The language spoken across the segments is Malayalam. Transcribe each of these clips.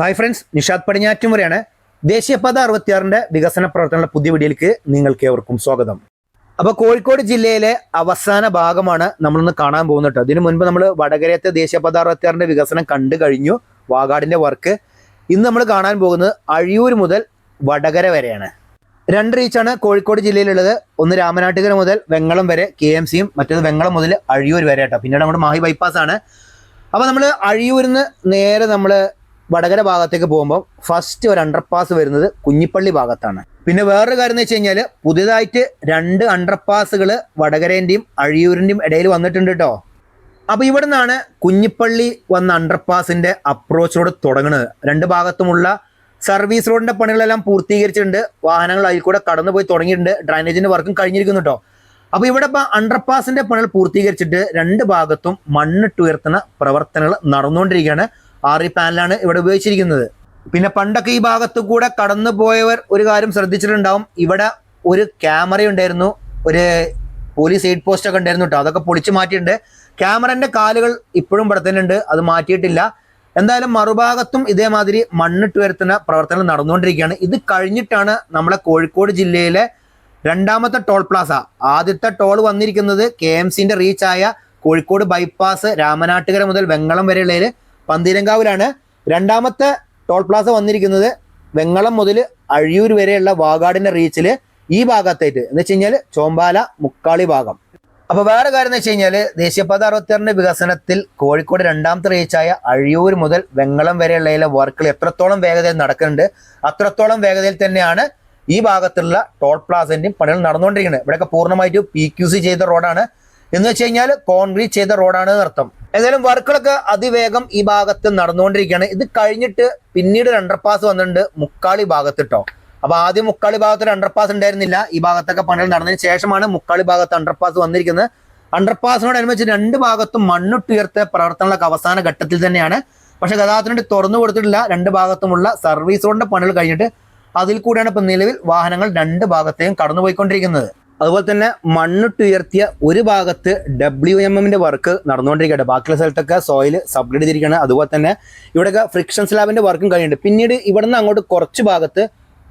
ഹായ് ഫ്രണ്ട്സ് നിഷാദ് പടിഞ്ഞാറ്റുമുറയാണ് ദേശീയപാത അറുപത്തിയാറിന്റെ വികസന പ്രവർത്തനങ്ങളുടെ പുതിയ വീഡിയോയിലേക്ക് നിങ്ങൾക്ക് ഏവർക്കും സ്വാഗതം. അപ്പോൾ കോഴിക്കോട് ജില്ലയിലെ അവസാന ഭാഗമാണ് നമ്മളിന്ന് കാണാൻ പോകുന്നത് കേട്ടോ. ഇതിനു മുൻപ് നമ്മൾ വടകരയത്തെ ദേശീയപാത അറുപത്തിയാറിന്റെ വികസനം കണ്ടു കഴിഞ്ഞു വാഗാടിന്റെ വർക്ക് ഇന്ന് നമ്മൾ കാണാൻ പോകുന്നത് അഴിയൂർ മുതൽ വടകര വരെയാണ്. രണ്ട് റീച്ചാണ് കോഴിക്കോട് ജില്ലയിലുള്ളത്. ഒന്ന് രാമനാട്ടുകര മുതൽ വെങ്ങളം വരെ കെ എം സിയും മറ്റേത് വെങ്ങളം മുതൽ അഴിയൂർ വരെ കേട്ടോ. പിന്നീട് നമ്മുടെ മാഹി ബൈപ്പാസ് ആണ്. അപ്പോൾ നമ്മൾ അഴിയൂരിൽ നിന്ന് നേരെ നമ്മൾ വടകര ഭാഗത്തേക്ക് പോകുമ്പോൾ ഫസ്റ്റ് ഒരു അണ്ടർപാസ് വരുന്നത് കുഞ്ഞിപ്പള്ളി ഭാഗത്താണ്. പിന്നെ വേറൊരു കാര്യം എന്ന് വെച്ച് കഴിഞ്ഞാൽ പുതിയതായിട്ട് രണ്ട് അണ്ടർപാസുകൾ വടകരേന്റെയും അഴിയൂരിന്റെയും ഇടയിൽ വന്നിട്ടുണ്ട് കേട്ടോ അപ്പൊ ഇവിടെ നിന്നാണ് കുഞ്ഞിപ്പള്ളി വന്ന അണ്ടർപാസിന്റെ അപ്രോച്ച് റോഡ് തുടങ്ങുന്നത് രണ്ട് ഭാഗത്തുമുള്ള സർവീസ് റോഡിന്റെ പണികളെല്ലാം പൂർത്തീകരിച്ചിട്ടുണ്ട്. വാഹനങ്ങൾ അതിൽ കൂടെ കടന്നു പോയി തുടങ്ങിയിട്ടുണ്ട്. ഡ്രൈനേജിന്റെ വർക്കും കഴിഞ്ഞിരിക്കുന്നു കേട്ടോ അപ്പൊ ഇവിടെ ഇപ്പൊ അണ്ടർപാസിന്റെ പണികൾ പൂർത്തീകരിച്ചിട്ട് രണ്ട് ഭാഗത്തും മണ്ണിട്ടുയർത്തുന്ന പ്രവർത്തനങ്ങൾ നടന്നുകൊണ്ടിരിക്കുകയാണ്. ആറി പാനലാണ് ഇവിടെ ഉപയോഗിച്ചിരിക്കുന്നത്. പിന്നെ പണ്ടൊക്കെ ഈ ഭാഗത്തു കൂടെ കടന്നു പോയവർ ഒരു കാര്യം ശ്രദ്ധിച്ചിട്ടുണ്ടാവും. ഇവിടെ ഒരു ക്യാമറ ഉണ്ടായിരുന്നു. ഒരു പോലീസ് എയ്ഡ് പോസ്റ്റ് ഒക്കെ ഉണ്ടായിരുന്നു കേട്ടോ അതൊക്കെ പൊളിച്ചു മാറ്റിയിട്ടുണ്ട്. ക്യാമറന്റെ കാലുകൾ ഇപ്പോഴും ഇവിടെ തന്നെ ഉണ്ട്. അത് മാറ്റിയിട്ടില്ല. എന്തായാലും മറുഭാഗത്തും ഇതേമാതിരി മണ്ണിട്ട് വരുത്തുന്ന പ്രവർത്തനങ്ങൾ നടന്നുകൊണ്ടിരിക്കുകയാണ്. ഇത് കഴിഞ്ഞിട്ടാണ് നമ്മളെ കോഴിക്കോട് ജില്ലയിലെ രണ്ടാമത്തെ ടോൾ പ്ലാസ. ആദ്യത്തെ ടോൾ വന്നിരിക്കുന്നത് കെ എം സിന്റെ റീച്ചായ കോഴിക്കോട് ബൈപ്പാസ് രാമനാട്ടുകര മുതൽ വെങ്ങളം വരെയുള്ളതിൽ പന്തീരങ്കാവിലാണ് രണ്ടാമത്തെ ടോൾ പ്ലാസ വന്നിരിക്കുന്നത് വെങ്ങളം മുതൽ അഴിയൂർ വരെയുള്ള വാഗാടിന്റെ റീച്ചിൽ ഈ ഭാഗത്തായിട്ട് എന്ന് വെച്ച് കഴിഞ്ഞാൽ ചോമ്പാല മുക്കാളി ഭാഗം. അപ്പൊ വേറെ കാര്യം എന്ന് വെച്ച് കഴിഞ്ഞാൽ ദേശീയപാത അറുപത്തിയാറിന്റെ വികസനത്തിൽ കോഴിക്കോട് രണ്ടാമത്തെ റീച്ചായ അഴിയൂർ മുതൽ വെങ്ങളം വരെയുള്ള വർക്കുകൾ എത്രത്തോളം വേഗതയിൽ നടക്കുന്നുണ്ട് അത്രത്തോളം വേഗതയിൽ തന്നെയാണ് ഈ ഭാഗത്തുള്ള ടോൾ പ്ലാസന്റെയും പണികൾ നടന്നുകൊണ്ടിരിക്കുന്നത്. ഇവിടെയൊക്കെ പൂർണമായിട്ടും പി ചെയ്ത റോഡാണ് എന്ന് വെച്ച് കഴിഞ്ഞാൽ കോൺക്രീറ്റ് ചെയ്ത റോഡാണ് എന്നർത്ഥം. ഏതായാലും വർക്കുകളൊക്കെ അതിവേഗം ഈ ഭാഗത്ത് നടന്നുകൊണ്ടിരിക്കുകയാണ്. ഇത് കഴിഞ്ഞിട്ട് പിന്നീട് ഒരു അണ്ടർപാസ് വന്നിട്ടുണ്ട് മുക്കാളി ഭാഗത്ത് കേട്ടോ അപ്പൊ ആദ്യം മുക്കാളി ഭാഗത്ത് ഒരു അണ്ടർപാസ് ഉണ്ടായിരുന്നില്ല. ഈ ഭാഗത്തൊക്കെ പണികൾ നടന്നതിന് ശേഷമാണ് മുക്കാളി ഭാഗത്ത് അണ്ടർപാസ് വന്നിരിക്കുന്നത്. അണ്ടർപാസിനോടനുബന്ധിച്ച് രണ്ട് ഭാഗത്തും മണ്ണുട്ടുയർത്ത പ്രവർത്തനങ്ങളൊക്കെ അവസാന ഘട്ടത്തിൽ തന്നെയാണ്. പക്ഷെ ഗതാഗതത്തിന് വേണ്ടി തുറന്നു കൊടുത്തിട്ടില്ല. രണ്ട് ഭാഗത്തുമുള്ള സർവീസ് റോഡിന്റെ പണികൾ കഴിഞ്ഞിട്ട് അതിൽ കൂടെയാണ് ഇപ്പൊ നിലവിൽ വാഹനങ്ങൾ രണ്ട് ഭാഗത്തെയും കടന്നുപോയിക്കൊണ്ടിരിക്കുന്നത്. അതുപോലെ തന്നെ മണ്ണിട്ടുയർത്തിയ ഒരു ഭാഗത്ത് ഡബ്ല്യു എം എമ്മിന്റെ വർക്ക് നടന്നുകൊണ്ടിരിക്കുകയാണ്. ബാക്കിയുള്ള സ്ഥലത്തൊക്കെ സോയിൽ സബ്ഗ്രേഡ് ചെയ്തിരിക്കുകയാണ്. അതുപോലെ തന്നെ ഇവിടെയൊക്കെ ഫ്രിക്ഷൻ സ്ലാബിന്റെ വർക്കും കഴിഞ്ഞിട്ടുണ്ട് പിന്നീട് ഇവിടെ നിന്ന് അങ്ങോട്ട് കുറച്ച് ഭാഗത്ത്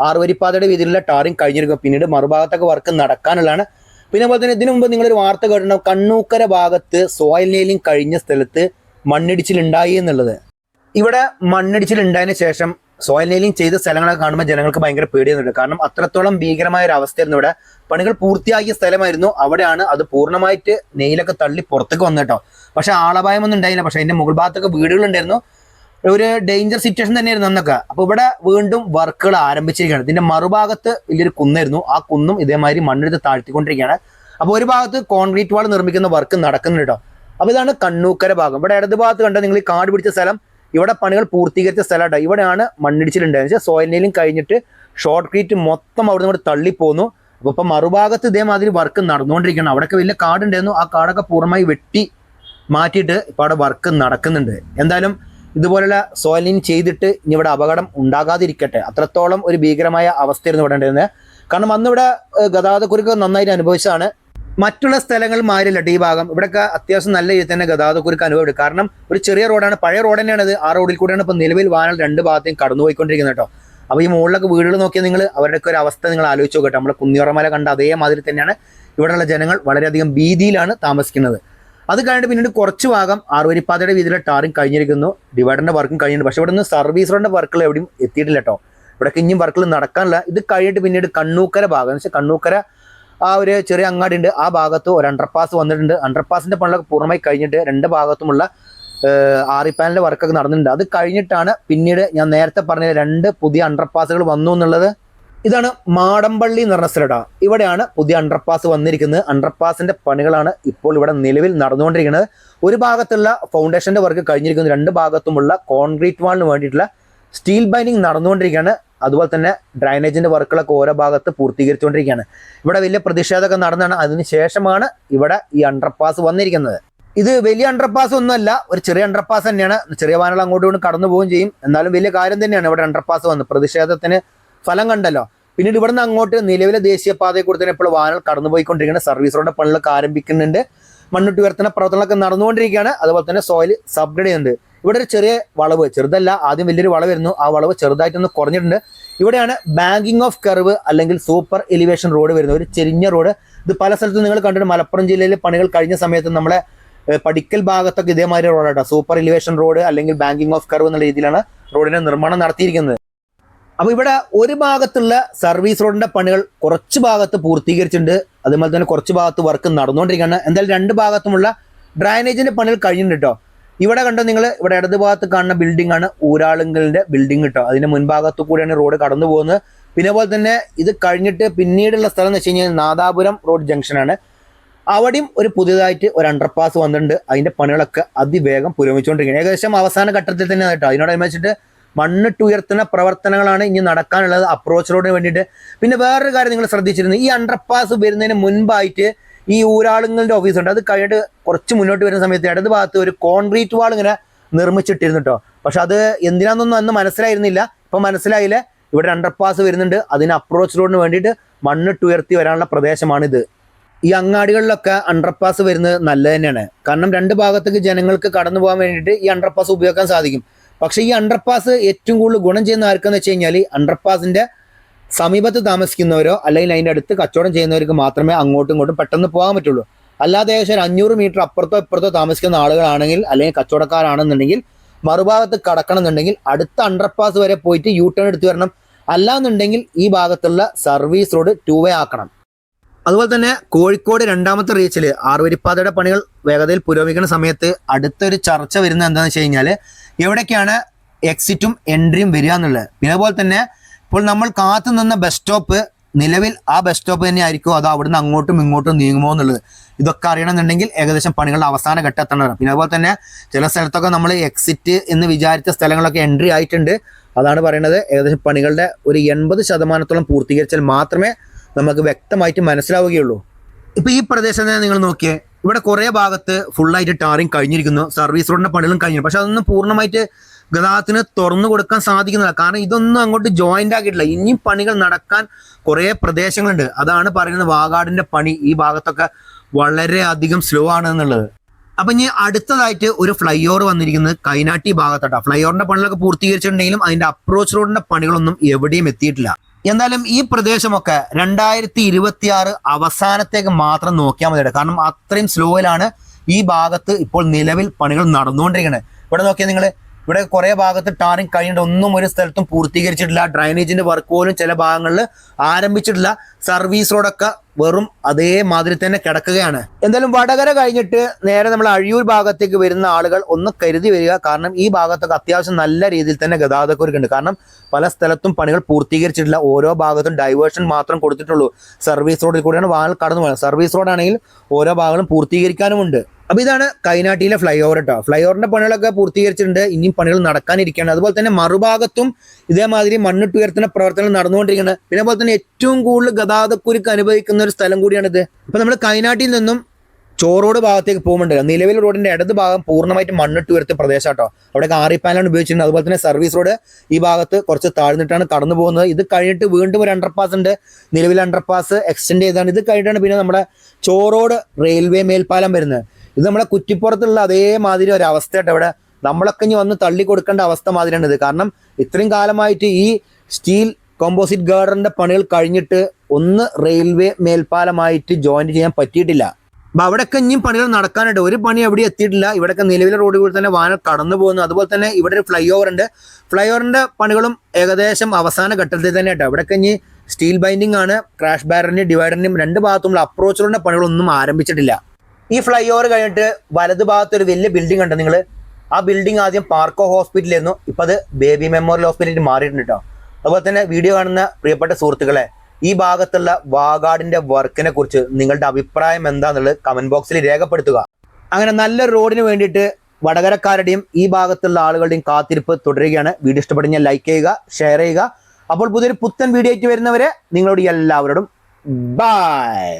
ആറുവരിപ്പാതയുടെ വീതിയിലുള്ള ടാറിങ് കഴിഞ്ഞിരിക്കും. പിന്നീട് മറുഭാഗത്തൊക്കെ വർക്ക് നടക്കാനുള്ളതാണ്. പിന്നെ അതുപോലെ തന്നെ ഇതിനു മുമ്പ് നിങ്ങളൊരു വാർത്ത കേട്ടിട്ടുണ്ടാവും കണ്ണൂക്കര ഭാഗത്ത് സോയിൽ നെയിലിംഗ് കഴിഞ്ഞ സ്ഥലത്ത് മണ്ണിടിച്ചിലുണ്ടായി എന്നുള്ളത്. ഇവിടെ മണ്ണിടിച്ചിലുണ്ടായതിനു ശേഷം സോയിൽ ചെയ്ത സ്ഥലങ്ങളൊക്കെ കാണുമ്പോൾ ജനങ്ങൾക്ക് ഭയങ്കര പേടിയൊന്നുണ്ട് കാരണം അത്രത്തോളം ഭീകരമായ ഒരു അവസ്ഥയായിരുന്നു ഇവിടെ. പണികൾ പൂർത്തിയാക്കിയ സ്ഥലമായിരുന്നു. അവിടെയാണ് അത് പൂർണമായിട്ട് നെയിലൊക്കെ തള്ളി പുറത്തേക്ക് വന്നിട്ടോ പക്ഷെ ആളപായമൊന്നും ഉണ്ടായില്ല. പക്ഷെ അതിന്റെ മുകൾ ഭാഗത്തൊക്കെ വീടുകളുണ്ടായിരുന്നു. ഒരു ഡേഞ്ചർ സിറ്റുവേഷൻ തന്നെയായിരുന്നു അന്നൊക്കെ. അപ്പൊ ഇവിടെ വീണ്ടും വർക്കുകൾ ആരംഭിച്ചിരിക്കുകയാണ്. ഇതിന്റെ മറുഭാഗത്ത് വലിയൊരു കുന്നായിരുന്നു. ആ കുന്നും ഇതേമാതിരി മണ്ണെടുത്ത് താഴ്ത്തിക്കൊണ്ടിരിക്കുകയാണ്. അപ്പോൾ ഒരു ഭാഗത്ത് കോൺക്രീറ്റ് വാൾ നിർമ്മിക്കുന്ന വർക്ക് നടക്കുന്നുണ്ട് കേട്ടോ. അപ്പൊ ഇതാണ് കണ്ണൂക്കര ഭാഗം. ഇവിടെ ഇടത് ഭാഗത്ത് കണ്ട നിങ്ങൾ ഈ കാട് പിടിച്ച സ്ഥലം? ഇവിടെ പണികൾ പൂർത്തീകരിച്ച സ്ഥലമാട്ടോ ഇവിടെയാണ് മണ്ണിടിച്ചിലുണ്ടായത്. വെച്ചാൽ സോയിൽ നെയിലും കഴിഞ്ഞിട്ട് ഷോർട്ട് ക്രീറ്റ് മൊത്തം അവിടെ നിന്ന് തള്ളിപ്പോന്നു. അപ്പൊ ഇപ്പൊ മറുഭാഗത്ത് ഇതേമാതിരി വർക്ക് നടന്നുകൊണ്ടിരിക്കണം അവിടെയൊക്കെ വലിയ കാടുണ്ടായിരുന്നു. ആ കാടൊക്കെ പൂർണമായി വെട്ടി മാറ്റിയിട്ട് ഇപ്പൊ അവിടെ വർക്ക് നടക്കുന്നുണ്ട്. എന്തായാലും ഇതുപോലുള്ള സോയിലിൻ ചെയ്തിട്ട് ഇനി ഇവിടെ അപകടം ഉണ്ടാകാതിരിക്കട്ടെ. അത്രത്തോളം ഒരു ഭീകരമായ അവസ്ഥയായിരുന്നു ഇവിടെ ഉണ്ടായിരുന്നത്. കാരണം അന്നിവിടെ ഗതാഗതക്കുരുക്ക് നന്നായിട്ട് അനുഭവിച്ചതാണ്. മറ്റുള്ള സ്ഥലങ്ങൾ മാറില്ല. ഈ ഭാഗം. ഇവിടെയൊക്കെ അത്യാവശ്യം നല്ല രീതിയിൽ തന്നെ ഗതാഗതക്കുരുക്ക് അനുഭവപ്പെടും കാരണം ഒരു ചെറിയ റോഡാണ് പഴയ റോഡ് തന്നെയാണ് ഇത് ആ റോഡിൽ കൂടെയാണ് ഇപ്പം നിലവിൽ വാഹനം രണ്ട് ഭാഗത്തേയും കടന്നുപോയിക്കൊണ്ടിരിക്കുന്നത് കേട്ടോ. അപ്പോൾ ഈ മുകളിലൊക്കെ വീടുകൾ നോക്കിയാൽ നിങ്ങൾ അവരുടെയൊക്കെ ഒരു അവസ്ഥ നിങ്ങൾ ആലോചിച്ച് നോക്കട്ടെ. നമ്മൾ കുന്നിയോറമല കണ്ട അതേമാതിരി തന്നെയാണ് ഇവിടെയുള്ള ജനങ്ങൾ വളരെയധികം ഭീതിയിലാണ് താമസിക്കുന്നത്. അത് കഴിഞ്ഞിട്ട് പിന്നീട് കുറച്ച് ഭാഗം ആറുവരിപ്പാതയുടെ വീതിയിലെ ടാറിങ് കഴിഞ്ഞിരിക്കുന്നു. ഡിവൈഡറിന്റെ വർക്കും കഴിഞ്ഞിട്ടുണ്ട്. പക്ഷേ ഇവിടെ നിന്ന് സർവീസ് റോഡിന്റെ വർക്കുകൾ എവിടെയും എത്തിയിട്ടില്ല കേട്ടോ. ഇവിടെ ഇനിയും വർക്കുകൾ നടക്കാനില്ല. ഇത് കഴിഞ്ഞിട്ട് പിന്നീട് കണ്ണൂക്കര ഭാഗം. എന്ന് വെച്ചാൽ കണ്ണൂക്കര ആ ഒരു ചെറിയ അങ്ങാടി ഉണ്ട് ആ ഭാഗത്ത് ഒരു അണ്ടർപാസ് വന്നിട്ടുണ്ട്. അണ്ടർപാസിന്റെ പണികളൊക്കെ പൂർണമായി കഴിഞ്ഞിട്ട് രണ്ട് ഭാഗത്തുമുള്ള ആറി പാനലിന്റെ വർക്കൊക്കെ നടന്നിട്ടുണ്ട്. അത് കഴിഞ്ഞിട്ടാണ് പിന്നീട് ഞാൻ നേരത്തെ പറഞ്ഞ രണ്ട് പുതിയ അണ്ടർപാസുകൾ വന്നു എന്നുള്ളത്. ഇതാണ് മാടമ്പള്ളി എന്ന് പറഞ്ഞ സ്ഥലം ഇവിടെയാണ് പുതിയ അണ്ടർപാസ് വന്നിരിക്കുന്നത്. അണ്ടർപാസിന്റെ പണികളാണ് ഇപ്പോൾ ഇവിടെ നിലവിൽ നടന്നുകൊണ്ടിരിക്കുന്നത്. ഒരു ഭാഗത്തുള്ള ഫൗണ്ടേഷന്റെ വർക്ക് കഴിഞ്ഞിരിക്കുന്നു. രണ്ട് ഭാഗത്തുമുള്ള കോൺക്രീറ്റ് വാളിന് വേണ്ടിയിട്ടുള്ള സ്റ്റീൽ ബൈൻഡിങ് നടന്നുകൊണ്ടിരിക്കുകയാണ്. അതുപോലെ തന്നെ ഡ്രൈനേജിന്റെ വർക്കുകളൊക്കെ ഓരോ ഭാഗത്ത് പൂർത്തീകരിച്ചുകൊണ്ടിരിക്കുകയാണ്. ഇവിടെ വലിയ പ്രതിഷേധമൊക്കെ നടന്നാണ്. അതിന് ശേഷമാണ് ഇവിടെ ഈ അണ്ടർപാസ് വന്നിരിക്കുന്നത്. ഇത് വലിയ അണ്ടർപാസ് ഒന്നുമല്ല ഒരു ചെറിയ അണ്ടർപാസ് തന്നെയാണ്. ചെറിയ വാഹനങ്ങൾ അങ്ങോട്ടും കൊണ്ട് കടന്നു പോവുകയും ചെയ്യും. എന്നാലും വലിയ കാര്യം തന്നെയാണ് ഇവിടെ അണ്ടർപാസ് വന്ന് പ്രതിഷേധത്തിന് ഫലം കണ്ടല്ലോ. പിന്നീട് ഇവിടുന്ന് അങ്ങോട്ട് നിലവിലെ ദേശീയപാതയെ കൂടി തന്നെ ഇപ്പോൾ വാഹനങ്ങൾ കടന്നുപോയിക്കൊണ്ടിരിക്കുന്ന സർവീസ് റോഡിന്റെ പണികളൊക്കെ ആരംഭിക്കുന്നുണ്ട്. മണ്ണിട്ട് ഉയർത്തുന്ന പ്രവർത്തനങ്ങളൊക്കെ നടന്നുകൊണ്ടിരിക്കുകയാണ്. അതുപോലെ തന്നെ സോയിൽ സബ്ഗ്രേഡ് ചെയ്യുന്നുണ്ട്. ഇവിടെ ഒരു ചെറിയ വളവ് ചെറുതല്ല ആദ്യം വലിയൊരു വളവായിരുന്നു ആ വളവ് ചെറുതായിട്ടൊന്ന് കുറഞ്ഞിട്ടുണ്ട്. ഇവിടെയാണ് ബാങ്കിങ് ഓഫ് കർവ് അല്ലെങ്കിൽ സൂപ്പർ എലിവേഷൻ റോഡ് വരുന്നത്. ഒരു ചെരിഞ്ഞ റോഡ് ഇത് പല സ്ഥലത്തും നിങ്ങൾ കണ്ടിട്ട് മലപ്പുറം ജില്ലയിലെ പണികൾ കഴിഞ്ഞ സമയത്ത് നമ്മളെ പടിക്കൽ ഭാഗത്തൊക്കെ ഇതേമാതിരി റോഡാട്ടോ സൂപ്പർ എലിവേഷൻ റോഡ് അല്ലെങ്കിൽ ബാങ്കിങ് ഓഫ് കർവ് എന്നുള്ള രീതിയിലാണ് റോഡിന്റെ നിർമ്മാണം നടത്തിയിരിക്കുന്നത്. അപ്പോൾ ഇവിടെ ഒരു ഭാഗത്തുള്ള സർവീസ് റോഡിന്റെ പണികൾ കുറച്ച് ഭാഗത്ത് പൂർത്തീകരിച്ചിട്ടുണ്ട്. അതുപോലെ തന്നെ കുറച്ച് ഭാഗത്ത് വർക്ക് നടന്നുകൊണ്ടിരിക്കുകയാണ്. എന്തായാലും രണ്ട് ഭാഗത്തുമുള്ള ഡ്രൈനേജിന്റെ പണികൾ കഴിഞ്ഞിട്ടുണ്ട് കേട്ടോ ഇവിടെ കണ്ടോ നിങ്ങൾ ഇവിടെ ഇടത് ഭാഗത്ത് കാണുന്ന ബിൽഡിംഗ് ആണ് ഊരാളുങ്കലിന്റെ ബിൽഡിംഗ് കേട്ടോ അതിന്റെ മുൻഭാഗത്തു കൂടിയാണ് റോഡ് കടന്നു പോകുന്നത്. പിന്നെ പോലെ തന്നെ ഇത് കഴിഞ്ഞിട്ട് പിന്നീടുള്ള സ്ഥലം എന്ന് വെച്ച് കഴിഞ്ഞാൽ നാദാപുരം റോഡ് ജംഗ്ഷനാണ് അവിടെയും ഒരു പുതിയതായിട്ട് ഒരു അണ്ടർപാസ് വന്നിട്ടുണ്ട്. അതിന്റെ പണികളൊക്കെ അതിവേഗം പുരോഗമിച്ചുകൊണ്ടിരിക്കുകയാണ്. ഏകദേശം അവസാന ഘട്ടത്തിൽ തന്നെ കേട്ടോ. അതിനോടനുബന്ധിച്ചിട്ട് മണ്ണിട്ട് ഉയർത്തുന്ന പ്രവർത്തനങ്ങളാണ് ഇനി നടക്കാനുള്ളത്. അപ്രോച്ച് റോഡിന് വേണ്ടിയിട്ട്. പിന്നെ വേറൊരു കാര്യം നിങ്ങൾ ശ്രദ്ധിച്ചിരുന്നു. ഈ അണ്ടർപാസ് വരുന്നതിന് മുൻപായിട്ട് ഈ ഊരാളുങ്ങളുടെ ഓഫീസുണ്ട് അത് കഴിഞ്ഞിട്ട് കുറച്ച് മുന്നോട്ട് വരുന്ന സമയത്ത് ഇടത് ഭാഗത്ത് ഒരു കോൺക്രീറ്റ് വാൾ ഇങ്ങനെ നിർമ്മിച്ചിട്ടിരുന്നു കേട്ടോ പക്ഷെ അത് എന്തിനാണെന്നൊന്നും അന്ന് മനസ്സിലായിരുന്നില്ല. ഇപ്പൊ മനസ്സിലായില്ല. ഇവിടെ അണ്ടർപാസ് വരുന്നുണ്ട്. അതിന് അപ്രോച്ച് റോഡിന് വേണ്ടിയിട്ട് മണ്ണിട്ട് ഉയർത്തി വരാനുള്ള പ്രദേശമാണിത്. ഈ അങ്ങാടികളിലൊക്കെ അണ്ടർപാസ് വരുന്നത് നല്ലത് തന്നെയാണ്. കാരണം രണ്ട് ഭാഗത്തേക്ക് ജനങ്ങൾക്ക് കടന്നു പോകാൻ വേണ്ടിയിട്ട് ഈ അണ്ടർപാസ് ഉപയോഗിക്കാൻ സാധിക്കും. പക്ഷേ ഈ അണ്ടർപാസ് ഏറ്റവും കൂടുതൽ ഗുണം ചെയ്യുന്ന ആർക്കെന്ന് വെച്ച് കഴിഞ്ഞാൽ അണ്ടർപാസിന്റെ സമീപത്ത് താമസിക്കുന്നവരോ അല്ലെങ്കിൽ അതിന്റെ അടുത്ത് കച്ചവടം ചെയ്യുന്നവർക്ക് മാത്രമേ അങ്ങോട്ടും ഇങ്ങോട്ടും പെട്ടെന്ന് പോകാൻ പറ്റുള്ളൂ. അല്ലാതെ ഏകദേശം ഒരു അഞ്ഞൂറ് മീറ്റർ അപ്പുറത്തോ ഇപ്പുറത്തോ താമസിക്കുന്ന ആളുകളാണെങ്കിൽ അല്ലെങ്കിൽ കച്ചവടക്കാരാണെന്നുണ്ടെങ്കിൽ മറുഭാഗത്ത് കടക്കണം എന്നുണ്ടെങ്കിൽ അടുത്ത അണ്ടർപാസ് വരെ പോയിട്ട് യു ടേൺ എടുത്തു വരണം. അല്ലാന്നുണ്ടെങ്കിൽ ഈ ഭാഗത്തുള്ള സർവീസ് റോഡ് ടൂ വേ ആക്കണം. അതുപോലെ തന്നെ കോഴിക്കോട് രണ്ടാമത്തെ റീച്ചിൽ ആറുവരിപ്പാതയുടെ പണികൾ വേഗതയിൽ പുരോഗമിക്കുന്ന സമയത്ത് അടുത്തൊരു ചർച്ച വരുന്നത് എന്താണെന്ന് വെച്ച് കഴിഞ്ഞാൽ എവിടേക്കാണ് എക്സിറ്റും എൻട്രിയും വരിക എന്നുള്ളത്. പിന്നെ അതുപോലെ തന്നെ ഇപ്പോൾ നമ്മൾ കാത്തു നിന്ന ബസ് സ്റ്റോപ്പ് നിലവിൽ ആ ബസ് സ്റ്റോപ്പ് തന്നെ ആയിരിക്കും അത് അവിടുന്ന് അങ്ങോട്ടും ഇങ്ങോട്ടും നീങ്ങുമോ എന്നുള്ളത്. ഇതൊക്കെ അറിയണമെന്നുണ്ടെങ്കിൽ ഏകദേശം പണികളുടെ അവസാന ഘട്ടം എത്തണം പിന്നെ അതുപോലെ തന്നെ ചില സ്ഥലത്തൊക്കെ നമ്മൾ എക്സിറ്റ് എന്ന് വിചാരിച്ച സ്ഥലങ്ങളൊക്കെ എൻട്രി ആയിട്ടുണ്ട്. അതാണ് പറയുന്നത് ഏകദേശം പണികളുടെ ഒരു എൺപത് ശതമാനത്തോളം പൂർത്തീകരിച്ചാൽ മാത്രമേ നമുക്ക് വ്യക്തമായിട്ട് മനസ്സിലാവുകയുള്ളൂ. ഇപ്പൊ ഈ പ്രദേശം തന്നെ നിങ്ങൾ നോക്കിയേ ഇവിടെ കുറെ ഭാഗത്ത് ഫുള്ളായിട്ട് ടാറിങ് കഴിഞ്ഞിരിക്കുന്നു. സർവീസ് റോഡിന്റെ പണികളും കഴിഞ്ഞു. പക്ഷെ അതൊന്നും പൂർണമായിട്ട് ഗതാഗതത്തിന് തുറന്നു കൊടുക്കാൻ സാധിക്കുന്നില്ല കാരണം ഇതൊന്നും അങ്ങോട്ട് ജോയിന്റ് ആക്കിയിട്ടില്ല. ഇനിയും പണികൾ നടക്കാൻ കുറെ പ്രദേശങ്ങളുണ്ട്. അതാണ് പറയുന്നത് വാഗാടിന്റെ പണി. ഈ ഭാഗത്തൊക്കെ വളരെ അധികം സ്ലോ ആണ് എന്നുള്ളത്. അപ്പൊ ഇനി അടുത്തതായിട്ട് ഒരു ഫ്ലൈ ഓവർ വന്നിരിക്കുന്നത് കൈനാട്ടി ഭാഗത്തോട്ടാ. ഫ്ലൈ ഓവറിന്റെ പണികളൊക്കെ പൂർത്തീകരിച്ചിട്ടുണ്ടെങ്കിലും അതിന്റെ അപ്രോച്ച് റോഡിന്റെ പണികളൊന്നും എവിടെയും എത്തിയിട്ടില്ല. എന്തായാലും ഈ പ്രദേശമൊക്കെ രണ്ടായിരത്തി ഇരുപത്തി ആറ് അവസാനത്തേക്ക് മാത്രം നോക്കിയാൽ മതി കാരണം അത്രയും സ്ലോയിലാണ് ഈ ഭാഗത്ത് ഇപ്പോൾ നിലവിൽ പണികൾ നടന്നുകൊണ്ടിരിക്കുന്നത്. ഇവിടെ നോക്കിയാൽ നിങ്ങൾ ഇവിടെ കുറേ ഭാഗത്ത് ടാറിങ് കഴിഞ്ഞിട്ട് ഒന്നും ഒരു സ്ഥലത്തും പൂർത്തീകരിച്ചിട്ടില്ല. ഡ്രൈനേജിന്റെ വർക്ക് പോലും ചില ഭാഗങ്ങളിൽ ആരംഭിച്ചിട്ടില്ല. സർവീസ് റോഡൊക്കെ വെറും അതേമാതിരി തന്നെ കിടക്കുകയാണ്. എന്തായാലും വടകര കഴിഞ്ഞിട്ട് നേരെ നമ്മൾ അഴിയൂർ ഭാഗത്തേക്ക് വരുന്ന ആളുകൾ ഒന്ന് കരുതി വരിക. കാരണം ഈ ഭാഗത്തൊക്കെ അത്യാവശ്യം നല്ല രീതിയിൽ തന്നെ ഗതാഗതക്കുരുക്കുണ്ട്. കാരണം പല സ്ഥലത്തും പണികൾ പൂർത്തീകരിച്ചിട്ടില്ല. ഓരോ ഭാഗത്തും ഡൈവേർഷൻ മാത്രം കൊടുത്തിട്ടുള്ളൂ. സർവീസ് റോഡിൽ കൂടിയാണ് വാഹനം കടന്നു പോകുന്നത് സർവീസ് റോഡാണെങ്കിൽ ഓരോ ഭാഗങ്ങളും പൂർത്തീകരിക്കാനുമുണ്ട്. അപ്പൊ ഇതാണ് കൈനാട്ടിയിലെ ഫ്ലൈ ഓവർ കേട്ടോ ഫ്ലൈ ഓവറിന്റെ പണികളൊക്കെ പൂർത്തീകരിച്ചിട്ടുണ്ട്. ഇനിയും പണികൾ നടക്കാനിരിക്കുകയാണ്. അതുപോലെ തന്നെ മറുഭാഗത്തും ഇതേമാതിരി മണ്ണിട്ട് ഉയർത്തുന്ന പ്രവർത്തനങ്ങൾ നടന്നുകൊണ്ടിരിക്കുന്നത് പിന്നെ അതുപോലെ തന്നെ ഏറ്റവും കൂടുതൽ ഗതാഗതക്കുരുക്ക് അനുഭവിക്കുന്ന ഒരു സ്ഥലം കൂടിയാണിത്. ഇപ്പൊ നമ്മൾ കൈനാട്ടിയിൽ നിന്നും ചോറോട് ഭാഗത്തേക്ക് പോകുന്നുണ്ട്. നിലവിൽ റോഡിന്റെ ഇടത് ഭാഗം പൂർണമായിട്ട് മണ്ണിട്ട് ഉയർത്തിയ പ്രദേശം കേട്ടോ അവിടെ ആറിപ്പാലാണ് പാലാണ് ഉപയോഗിച്ചിട്ടുണ്ട് അതുപോലെ തന്നെ സർവീസ് റോഡ് ഈ ഭാഗത്ത് കുറച്ച് താഴ്ന്നിട്ടാണ് കടന്നു പോകുന്നത്. ഇത് കഴിഞ്ഞിട്ട് വീണ്ടും ഒരു അണ്ടർപാസ് ഉണ്ട്. നിലവിൽ അണ്ടർപാസ് എക്സ്റ്റെൻഡ് ചെയ്താണ് ഇത് കഴിഞ്ഞിട്ടാണ് പിന്നെ നമ്മുടെ ചോറോട് റെയിൽവേ മേൽപ്പാലം വരുന്നത്. ഇത് നമ്മളെ കുറ്റിപ്പുറത്തുള്ള അതേമാതിരി ഒരവസ്ഥയായിട്ട് അവിടെ നമ്മളൊക്കെ ഇനി വന്ന് തള്ളി കൊടുക്കേണ്ട അവസ്ഥ മാതിരിയാണ് ഇത്. കാരണം ഇത്രയും കാലമായിട്ട് ഈ സ്റ്റീൽ കോമ്പോസിറ്റ് ഗാർഡറിന്റെ പണികൾ കഴിഞ്ഞിട്ട് ഒന്ന് റെയിൽവേ മേൽപ്പാലമായിട്ട് ജോയിൻ ചെയ്യാൻ പറ്റിയിട്ടില്ല. അപ്പൊ അവിടെയൊക്കെ ഇനിയും പണികൾ നടക്കാനുണ്ട്. ഒരു പണി എവിടെ എത്തിയിട്ടില്ല. ഇവിടെയൊക്കെ നിലവിലെ കൂടി തന്നെ വാഹനം കടന്നു പോകുന്നു. അതുപോലെ തന്നെ ഇവിടെ ഒരു ഫ്ലൈ ഓവർ ഉണ്ട്. ഫ്ലൈ ഓവറിന്റെ പണികളും ഏകദേശം അവസാന ഘട്ടത്തിൽ തന്നെ അവിടെ ഇവിടെയൊക്കെ ഇനി സ്റ്റീൽ ബൈൻഡിംഗ് ആണ് ക്രാഷ് ബാരറിന്റെ ഡിവൈഡറിന്റെയും രണ്ട് ഭാഗത്തുമുള്ള അപ്രോച്ചുകളുടെ പണികളൊന്നും ആരംഭിച്ചിട്ടില്ല. ഈ ഫ്ലൈ ഓവർ കഴിഞ്ഞിട്ട് വലത് ഭാഗത്ത് ഒരു വലിയ ബിൽഡിംഗ് ഉണ്ട്. നിങ്ങൾ ആ ബിൽഡിംഗ് ആദ്യം പാർക്കോ ഹോസ്പിറ്റലായിരുന്നു ഇപ്പൊ അത് ബേബി മെമ്മോറിയൽ ഹോസ്പിറ്റലിൽ മാറിയിട്ടുണ്ട് കേട്ടോ അതുപോലെ തന്നെ വീഡിയോ കാണുന്ന പ്രിയപ്പെട്ട സുഹൃത്തുക്കളെ ഈ ഭാഗത്തുള്ള വാഗാടിന്റെ വർക്കിനെ കുറിച്ച് നിങ്ങളുടെ അഭിപ്രായം എന്താന്നുള്ളത് കമന്റ് ബോക്സിൽ രേഖപ്പെടുത്തുക. അങ്ങനെ നല്ല റോഡിന് വേണ്ടിയിട്ട് വടകരക്കാരുടെയും ഈ ഭാഗത്തുള്ള ആളുകളുടെയും കാത്തിരിപ്പ് തുടരുകയാണ്. വീഡിയോ ഇഷ്ടപ്പെടുന്ന ലൈക്ക് ചെയ്യുക ഷെയർ ചെയ്യുക. അപ്പോൾ പുതിയൊരു പുത്തൻ വീഡിയോ ആയിട്ട് വരുന്നവരെ നിങ്ങളോട് എല്ലാവരോടും ബൈ